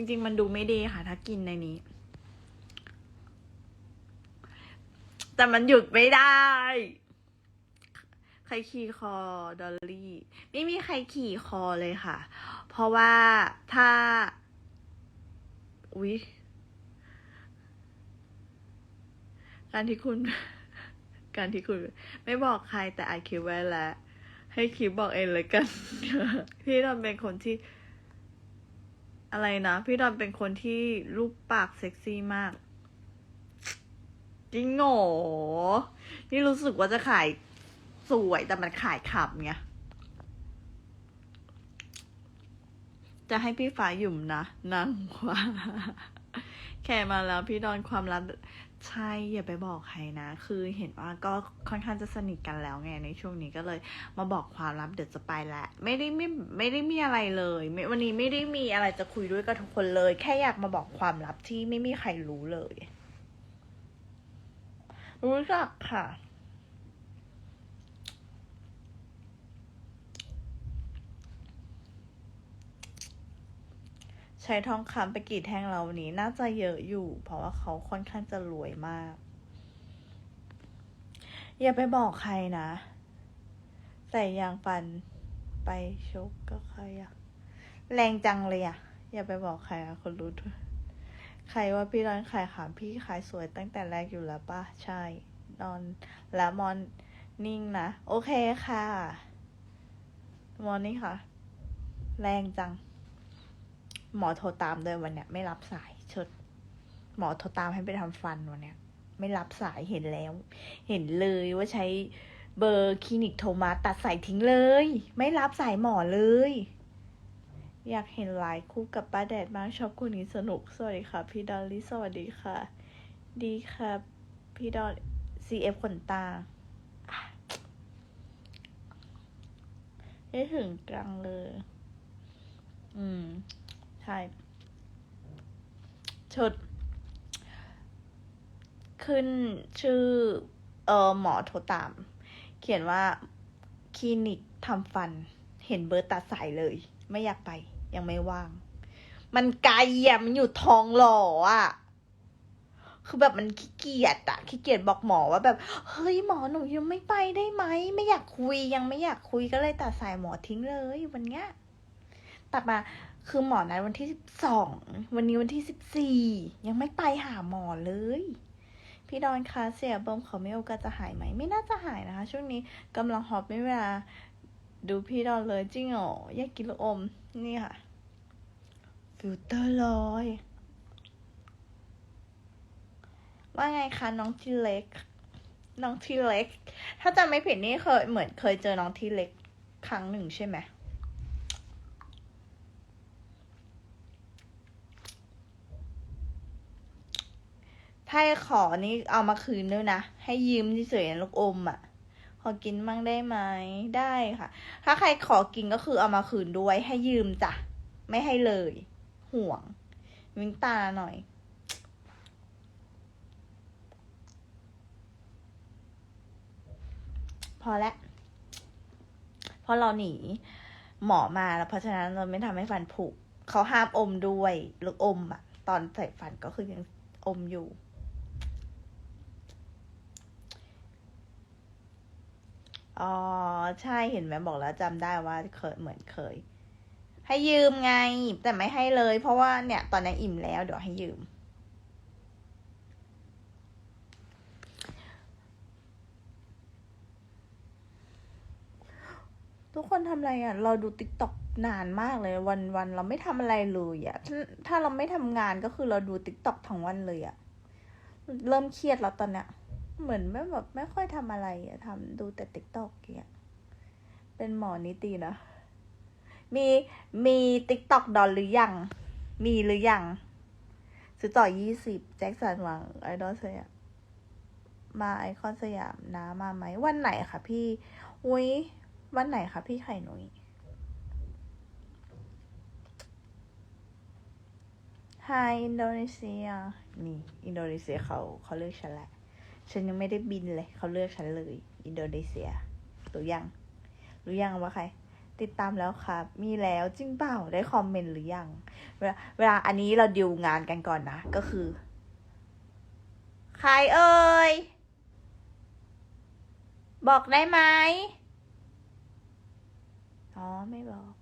จริง ๆ มันดูไม่ดีค่ะ ถ้ากินในนี้ แต่มันหยุดไม่ได้ ใครขี่คอดอลลี่ไม่มีใครขี่คอเลยค่ะ เพราะว่าถ้าอุ๊ยการที่คุณ การที่คุณ ไม่บอกใครแต่อัดคลิปไว้แล้ว ให้คลิปบอกเองเลยกันพี่ดอนเป็นคนที่ อะไรนะ พี่ดอนเป็นคนที่รูปปากเซ็กซี่มากจริงโหนี่รู้สึกว่าจะขายสวยแต่มันขายขับไงจะให้พี่ฟ้าหยุ่มนะนั่งขวาแค่มาแล้วพี่ดอนความรัก ใช่อย่าไปบอกใครนะ คือเห็นว่าก็ค่อนข้างจะสนิทกันแล้วไงในช่วงนี้ก็เลยมาบอกความลับเดี๋ยวจะไปแล้วไม่ได้ไม่ไม่ได้มีอะไรเลยไม่วันนี้ไม่ได้มีอะไรจะคุยด้วยกับทุกคนเลย แค่อยากมาบอกความลับที่ไม่มีใครรู้เลย รู้จักค่ะ ช้ทองคำไปกี่แท่งเรานี้น่าจะเยอะอยู่ เพราะว่าเขาค่อนข้างจะรวยมาก อย่าไปบอกใครนะใส่ยางฟันไปชกก็ใครอะแรงจังเลยอะอย่าไปบอกใครอะคนรู้ด้วยใครว่าพี่ร้อนขายขามพี่ขายสวยตั้งแต่แรกอยู่แล้วป่ะ ใช่ นอนแล้วมอนนิ่งนะ โอเคค่ะ มอนนี่ค่ะ แรงจัง หมอโทรตามเลยวันเนี้ย ไม่รับสายชด หมอโทรตามให้ไปทำฟันวันเนี้ย ไม่รับสายเห็นแล้ว เห็นเลยว่าใช้เบอร์คลินิกโทรมาตัดสายทิ้งเลย ไม่รับสายหมอเลย อยากเห็นไลน์คู่กับป้าแดดมากชอบคู่นี้สนุก สวัสดีค่ะ พี่ดอลลี่สวัสดีค่ะ ดีครับพี่ดอล CF ขนตาได้ถึงกลางเลย อืม ช่ ชุด ขึ้นชื่อ เออหมอโทรตาม เขียนว่าคลินิกทำฟัน เห็นเบอร์ตัดสายเลย ไม่อยากไป ยังไม่ว่าง มันไกลอะ มันอยู่ทองหล่ออะคือแบบมันขี้เกียจอะขี้เกียจบอกหมอว่าแบบ เฮ้ยหมอหนูยังไม่ไปได้ไหม ไม่อยากคุยยังไม่อยากคุยก็เลยตัดสายหมอทิ้งเลยวันเนี้ยตัดมา คือหมอนัดวันที่สิบสอง วันนี้วันที่สิบสี่ ยังไม่ไปหาหมอเลย พี่ดอนคะเสียเบิ้มเขาไม่โอกาสจะหายไหม ไม่น่าจะหายนะคะ ช่วงนี้กำลังฮอปไม่เวลา ดูพี่ดอนเลยจริงเหรออยกกินลูกอม นี่ค่ะ ฟิลเตอร์ลอย ว่าไงคะน้องทีเล็ก น้องทีเล็ก ถ้าจำไม่ผิดนี่เคยเหมือนเคยเจอน้องทีเล็กครั้งหนึ่งใช่ไหม ถ้าขอนี่เอามาคืนด้วยนะ ให้ยืมที่เฉยๆลูกอมอะ ขอกินมั่งได้ไหมได้ค่ะ ถ้าใครขอกินก็คือเอามาคืนด้วย ให้ยืมจ้ะ ไม่ให้เลย ห่วง วิงตาหน่อยพอแล้วเพราะเราหนีหมอมาแล้ว เพราะฉะนั้นเราไม่ทำให้ฟันผุเขาห้ามอมด้วย ลูกอมอะตอนใส่ฟันก็คือยังอมอยู่ อ๋อ ใช่เห็นไหมบอกแล้วจำได้ว่าเคยเหมือนเคย ให้ยืมไง แต่ไม่ให้เลย เพราะว่าเนี่ย ตอนนี้อิ่มแล้วเดี๋ยวให้ยืม ทุกคนทำอะไรอะ เราดูติ๊กต็อกนานมากเลยวันวันเราไม่ทำอะไรเลยอะถ้าถ้าเราไม่ทำงานก็คือเราดูติ๊กต็อกทั้งวันเลยอะ เริ่มเครียดแล้วตอนเนี้ย เหมือนไม่แบบไม่ค่อยทำอะไรอะทำดูแต่ติ๊กต็อกเงี้ยเป็นหมอนิตินะ มีมีติ๊กต็อกดอลหรือยัง มีหรือยังซื้อต่อยี่สิบแจ็คสันหวังไอดอลสยามมาไอคอนสยามนะมาไหมวันไหนคะพี่ อุ้ยวันไหนคะพี่ไข่หนุย Hi อินโดนีเซีย นี่ อินโดนีเซียเขาเขาเลือกฉันแหละ ฉันยังไม่ได้บินเลย เขาเลือกฉันเลย อินโดนีเซียรู้ยัง รู้ยังว่าใคร ติดตามแล้วครับ มีแล้วจริงเปล่าได้คอมเมนต์หรือยัง เวลาเวลาอันนี้เราดิวงานกันก่อนนะ ก็คือ ใครเอ่ย บอกได้ไหมอ๋อ ไม่บอก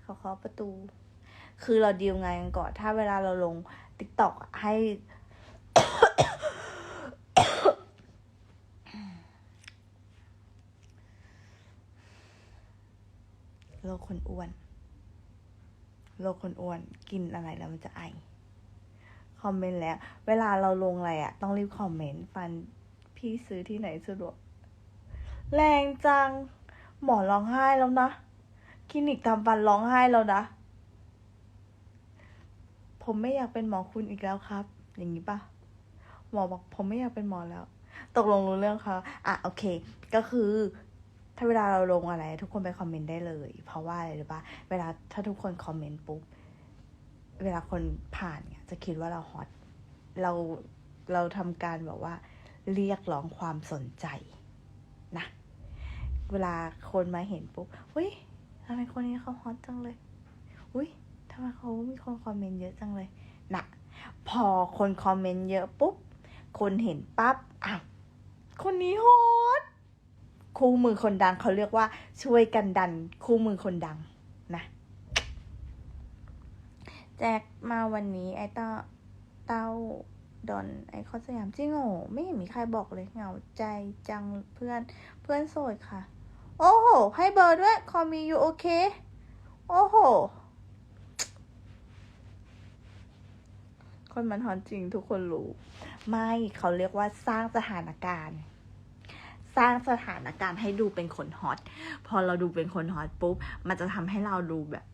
เขาเคาะประตู คือเราดีลงานกันก่อน ถ้าเวลาเราลงติ๊กต็อกให้ โลกคนอ้วนโลกคนอ้วน กินอะไรแล้วมันจะไอ คอมเมนต์แล้ว เวลาเราลงอะไรอะต้องรีบคอมเมนต์ ฟันพี่ซื้อที่ไหนสะดวก แรงจัง หมอร้องไห้แล้วนะ คลินิกทำฟันร้องไห้แล้วนะ ผมไม่อยากเป็นหมอคุณอีกแล้วครับ อย่างนี้ปะหมอบอกผมไม่อยากเป็นหมอแล้ว ตกลงรู้เรื่องเขาอะโอเค ก็คือ ถ้าเวลาเราลงอะไร ทุกคนไปคอมเมนต์ได้เลย เพราะว่าอะไรรู้ปะเวลาถ้าทุกคนคอมเมนต์ปุ๊บ เวลาคนผ่านเนี่ยจะคิดว่าเราฮอต เราเราทำการแบบว่า เรียกร้องความสนใจนะ เวลาคนมาเห็นปุ๊บเฮ้ยทำไมคนนี้เขาฮอตจังเลย อุ้ยทำไมเขามีคนคอมเมนต์เยอะจังเลยนะพอคนคอมเมนต์เยอะปุ๊บ คนเห็นปั๊บอ้าวคนนี้ฮอต คู่มือคนดังเขาเรียกว่าช่วยกันดันคู่มือคนดังนะแจ็คมาวันนี้ไอ้เต้าเต้าดอนไอคอนสยามจริงโง่ไม่เห็นมีใครบอกเลยเหงาใจจังเพื่อนเพื่อนโสดค่ะ โอ้โห ให้เบอร์ด้วยคอมีอยู่โอเค โอ้โห คนมันฮอนจริงทุกคนรู้ ไม่เขาเรียกว่าสร้างสถานการณ์ สร้างสถานการณ์ให้ดูเป็นคนฮอต พอเราดูเป็นคนฮอตปุ๊บ มันจะทำให้เราดูแบบ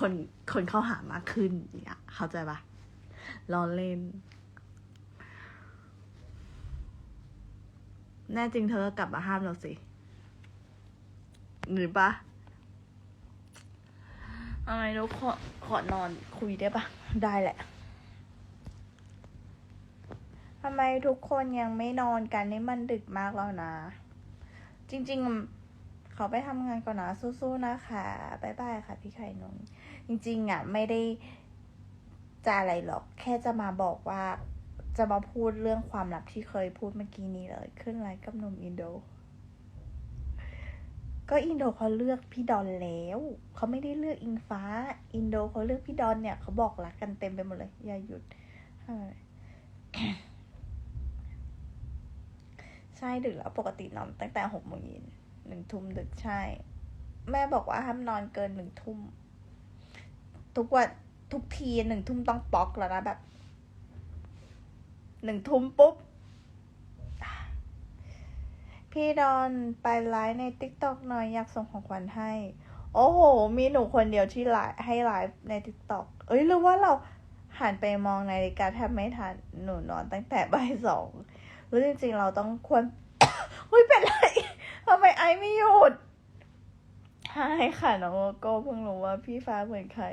คนคนเข้าหามากขึ้นอย่างเงี้ยเข้าใจปะล้อเล่น แน่จริงเธอก็กลับมาห้ามเราสิ หรือปะอะไรลูกขอขอนอนคุยได้ปะได้แหละ ทำไมทุกคนยังไม่นอนกันนี่มันดึกมากแล้วนะ จริงๆเขาไปทำงานก่อนนะสู้ๆนะคะบ๊ายบายค่ะ พี่ไข่นนท์จริงๆอะไม่ได้จะอะไรหรอก แค่จะมาบอกว่าจะมาพูดเรื่องความลับที่เคยพูดเมื่อกี้นี้เลย ขึ้นไลฟ์กับหนุ่มอินโด ก็อินโดเขาเลือกพี่ดอนแล้ว เขาไม่ได้เลือกอิงฟ้า อินโดเขาเลือกพี่ดอนเนี่ย เขาบอกรักกันเต็มไปหมดเลย อย่าหยุดเฮ้ย ช่ดึกแล้วปกตินอนตั้งแต่หกโมงเย็นหนึ่งทุ่มดึกใช่ แม่บอกว่าห้ามนอนเกินหนึ่งทุ่ม ทุกวันทุกทีหนึ่งทุ่มต้องป๊อกแล้วนะแบบหนึ่งทุ่มปุ๊บ พี่ดอนไปไลฟ์ในติ๊กต็อกหน่อยอยากส่งของขวัญให้ โอ้โห มีหนูคนเดียวที่ไลฟ์ให้ไลฟ์ในติ๊กต็อกเอ้ยหรือว่าเราหันไปมองนาฬิกาแทบไม่ทันหนูนอนตั้งแต่บ่ายสอง รู้จริง ๆ เราต้องควรเฮ้ยเป็นไรทำไมไอไม่หยุดใช่ค่ะน้องโลโก้เพิ่งรู้ว่าพี่ฟ้าเหมือนใคร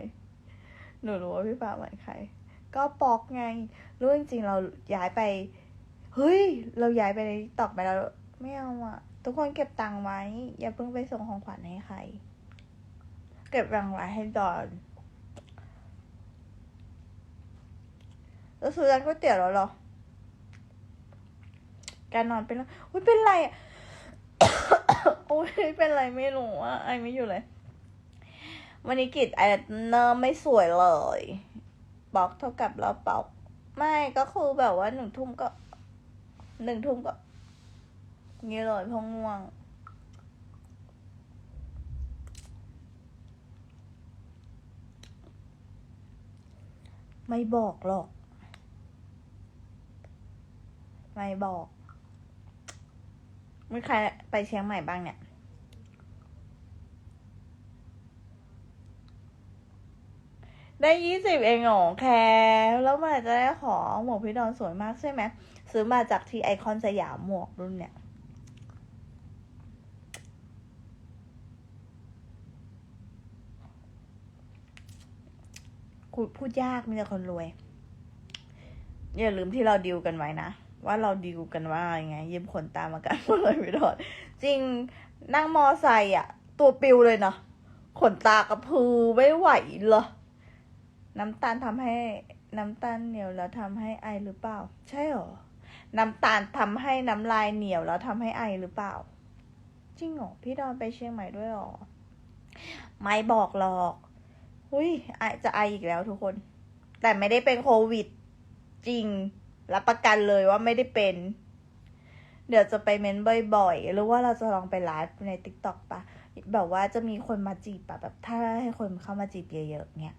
หนูรู้ว่าพี่ฟ้าเหมือนใคร ก็ปอกไงรู้จริงๆเราย้ายไป เฮ้ย เราย้ายไปในตอกไปแล้วไม่เอาอะทุกคนเก็บตังค์ไว้ อย่าเพิ่งไปส่งของขวัญให้ใคร เก็บตังค์ไว้ให้ดอนแล้วซื้อร้านก๋วยเตี๋ยวแล้วเหรอ การนอนเป็นอุ้ยเป็นไรอะโอ้ยเป็นไรไม่รู้อะไอไม่อยู่เลย วันนี้กิจไอเนอร์ไม่สวยเลยบล็อกเท่ากับเราบล็อกไม่ก็คือแบบว่าหนึ่งทุ่มก็หนึ่งทุ่มก็งี้เลยพง่วงไม่บอกหรอก ไม่บอก มีใครไปเชียงใหม่บ้างเนี่ย ได้ยี่สิบเองเหรอแคร์แล้วเมื่อไหร่จะได้ขอหมวกพี่ดอนสวยมากใช่ไหม ซื้อมาจากที่ไอคอนสยามหมวกรุ่นเนี่ยพูดพูดยากมีแต่คนรวย อย่าลืมที่เราดิวกันไว้นะ ว่าเราดิวกันว่ายังไงยืมขนตามากันหมดเลยพี่ดอนจริงนั่งมอไซค์อะ ตัวปิวเลยเนาะขนตากระพือไม่ไหวเหรอน้ำตาลทำให้น้ำตาลเหนียวแล้วทำให้ไอหรือเปล่า ใช่หรอน้ำตาลทำให้น้ำลายเหนียวแล้วทำให้ไอหรือเปล่า จริงหรอพี่ดอนไปเชียงใหม่ด้วยหรอ ไม่บอกหรอกอุ้ยไอจะไออีกแล้วทุกคน แต่ไม่ได้เป็นโควิด จริง รับประกันเลยว่าไม่ได้เป็น เดี๋ยวจะไปเม้นบ่อยๆหรือว่าเราจะลองไปไลฟ์ในติ๊กต็อกปะแบบว่าจะมีคนมาจีบปะแบบถ้าให้คนเข้ามาจีบเยอะๆเนี่ย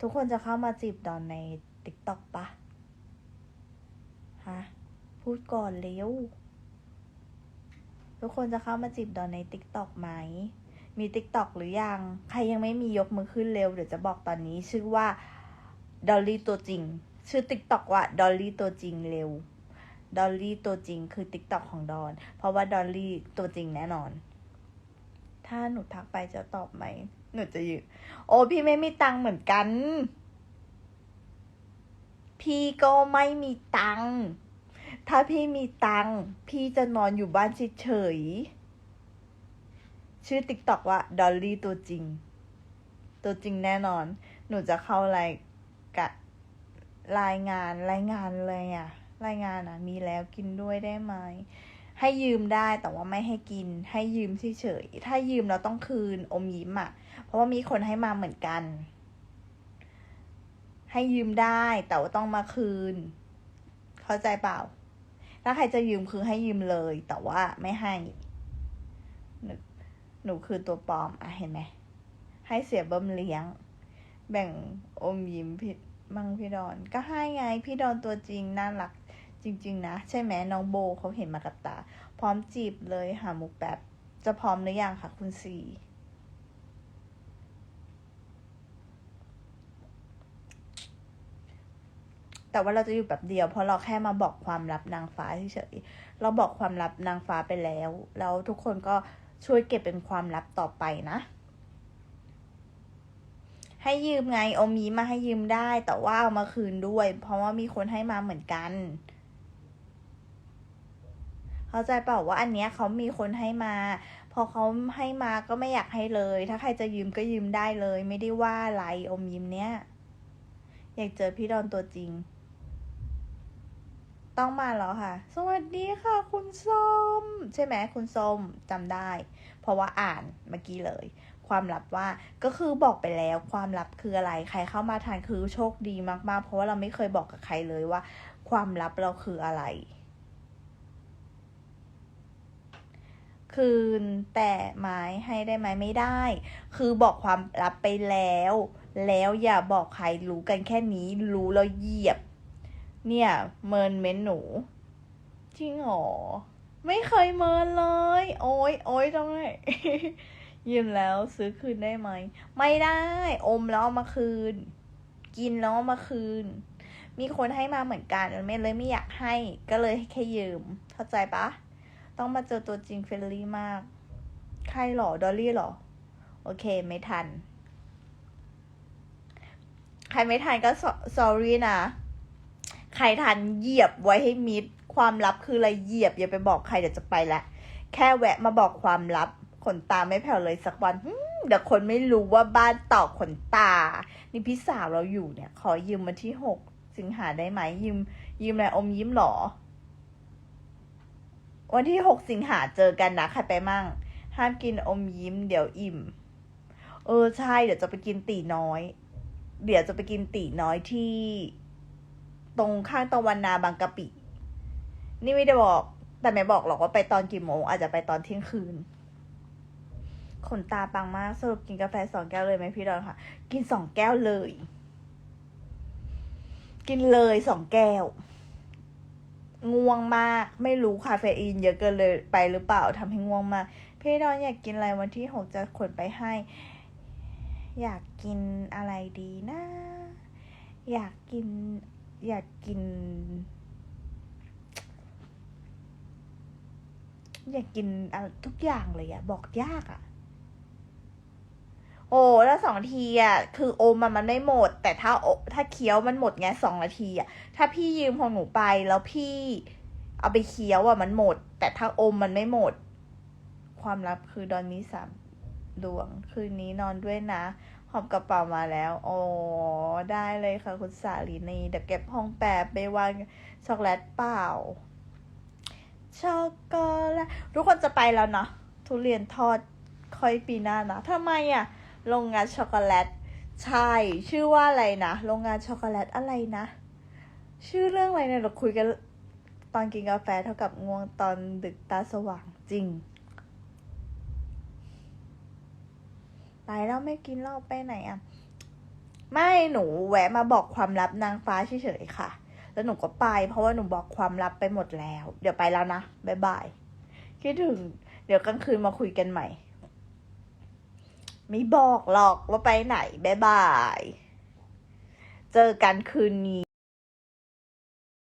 ทุกคนจะเข้ามาจีบดอนในติ๊กต็อกปะฮะพูดก่อนเร็วทุกคนจะเข้ามาจีบดอนในติ๊กต็อกไหมมีติ๊กต็อกหรือยัง ใครยังไม่มียกมือขึ้นเร็ว เดี๋ยวจะบอกตอนนี้ชื่อว่าดอลลี่ตัวจริง ชื่อติ๊กต็อกว่าดอลลี่ตัวจริงเร็วดอลลี่ตัวจริงคือติ๊กต็อกของดอน เพราะว่าดอลลี่ตัวจริงแน่นอน ถ้าหนูทักไปจะตอบไหม หนูจะยืโอ้พี่ไม่มีตังเหมือนกัน พี่ก็ไม่มีตัง ถ้าพี่มีตัง พี่จะนอนอยู่บ้านเฉยชื่อติ๊กต็อกว่าดอลลี่ตัวจริง ตัวจริงแน่นอน หนูจะเข้ารายกะ รายงานรายงานเลยอะรายงานอะมีแล้วกินด้วยได้ไหมให้ยืมได้แต่ว่าไม่ให้กิน ให้ยืมเฉยๆถ้ายืมเราต้องคืนอมยิ้มอะเพราะว่ามีคนให้มาเหมือนกัน ให้ยืมได้แต่ว่าต้องมาคืน เข้าใจเปล่า ถ้าใครจะยืมคือให้ยืมเลย แต่ว่าไม่ให้ หนูหนูคือตัวปลอม อะเห็นไหมให้เสียเบิ้มเลี้ยง แบ่งอมยิ้มพี่ มังพี่ดอน ก็ให้ไงพี่ดอนตัวจริงน่ารักจริง ๆ นะ ใช่ไหมน้องโบเขาเห็นมากับตา พร้อมจีบเลยหามุกแบบจะพร้อมหรือยังคะคุณซีแต่ว่าเราจะอยู่แบบเดียวเพราะเราแค่มาบอกความลับนางฟ้าเฉยๆเราบอกความลับนางฟ้าไปแล้ว แล้วทุกคนก็ช่วยเก็บเป็นความลับต่อไปนะ ให้ยืมไงเอามีมาให้ยืมได้ แต่ว่าเอามาคืนด้วย เพราะว่ามีคนให้มาเหมือนกัน เข้าใจเปล่าว่าอันเนี้ยเขามีคนให้มา พอเขาให้มาก็ไม่อยากให้เลย ถ้าใครจะยืมก็ยืมได้เลย ไม่ได้ว่าอะไรอมยิ้มเนี้ยอยากเจอพี่ดอนตัวจริง ต้องมาแล้วค่ะ สวัสดีค่ะ คุณส้ม ใช่ไหมคุณส้มจำได้ เพราะว่าอ่านเมื่อกี้เลย ความลับว่า ก็คือบอกไปแล้วความลับคืออะไร ใครเข้ามาทานคือโชคดีมากๆ เพราะว่าเราไม่เคยบอกกับใครเลยว่า ความลับเราคืออะไร คืนแต่ไม้ให้ได้ไหมไม่ได้ คือบอกความลับไปแล้ว แล้วอย่าบอกใครรู้กันแค่นี้ รู้แล้วเหยียบ เนี่ย เมินเม้นหนูจริงเหรอไม่เคยเมินเลย โอ้ยโอ้ยต้องให้ ยืมแล้วซื้อคืนได้ไหม ไม่ได้ อมแล้วเอามาคืน กินแล้วเอามาคืน มีคนให้มาเหมือนกันไม่เลยไม่อยากให้ ก็เลยแค่ยืม เข้าใจปะ ต้องมาเจอตัวจริงเฟรนลี่มาก ใครหรอ ดอลลี่หรอ โอเค ไม่ทัน ใครไม่ทันก็ sorry นะ ใครทันเหยียบไว้ให้มิด ความลับคืออะไรเหยียบ อย่าไปบอกใครเดี๋ยวจะไปละ แค่แวะมาบอกความลับ ขนตาไม่แผ่วเลยสักวันเดี๋ยวคนไม่รู้ว่าบ้านต่อขนตา นี่พี่สาวเราอยู่เนี่ย ขอยืมมาที่หกสิงหาได้ไหมยืม ยืมอะไรอมยิ้มหรอ วันที่หกสิงหาเจอกันนะใครไปมั่ง ห้ามกินอมยิ้ม เดี๋ยวอิ่ม เออใช่เดี๋ยวจะไปกินตีน้อย เดี๋ยวจะไปกินตีน้อยที่ ตรงข้างตะวันนาบางกะปิ นี่ไม่ได้บอก แต่ไม่บอกหรอกว่าไปตอนกี่โมงอาจจะไปตอนเที่ยงคืน ขนตาปังมากสรุปกินกาแฟสองแก้วเลยไหมพี่ดอนค่ะ กินสองแก้วเลย กินเลยสองแก้ว ง่วงมาก ไม่รู้คาเฟอีนเยอะเกินเลยไปหรือเปล่าทำให้ง่วงมาก พี่ดอนอยากกินอะไรวันที่หกจะขนไปให้ อยากกินอะไรดีนะ อยากกิน อยากกิน อยากกินอะไรทุกอย่างเลยอะบอกยากอะ โอ้แล้วสองทีอะคือโอมมันไม่หมด แต่ถ้าถ้าเคี้ยวมันหมดไงสองนาทีอะถ้าพี่ยืมของหนูไปแล้วพี่เอาไปเคี้ยวอะมันหมด แต่ถ้าอมมันไม่หมด ความลับคือดอนมีสามดวง คืนนี้นอนด้วยนะหอบกระเป๋ามาแล้วโอ้ได้เลยค่ะ คุณสาลีนีเดี๋ยวเก็บห้องแปบไปวางช็อกโกแลตเปล่าช็อกโกแลตทุกคนจะไปแล้วเนาะทุเรียนทอดค่อยปีหน้านะทำไมอะ่ะ โรงงานช็อกโกแลต ใช่ ชื่อว่าอะไรนะ โรงงานช็อกโกแลตอะไรนะ ชื่อเรื่องอะไรเนี่ยเราคุยกันตอนกินกาแฟเท่ากับง่วงตอนดึกตาสว่างจริง ไปแล้วไม่กินเหล้าไปไหนอะ ไม่หนูแวะมาบอกความลับนางฟ้าเฉยๆค่ะ แล้วหนูก็ไป เพราะว่าหนูบอกความลับไปหมดแล้ว เดี๋ยวไปแล้วนะ บ๊ายบาย คิดถึง เดี๋ยวกลางคืนมาคุยกันใหม่ ไม่บอกหรอกว่าไปไหน บ๊ายบาย เจอกันคืนนี้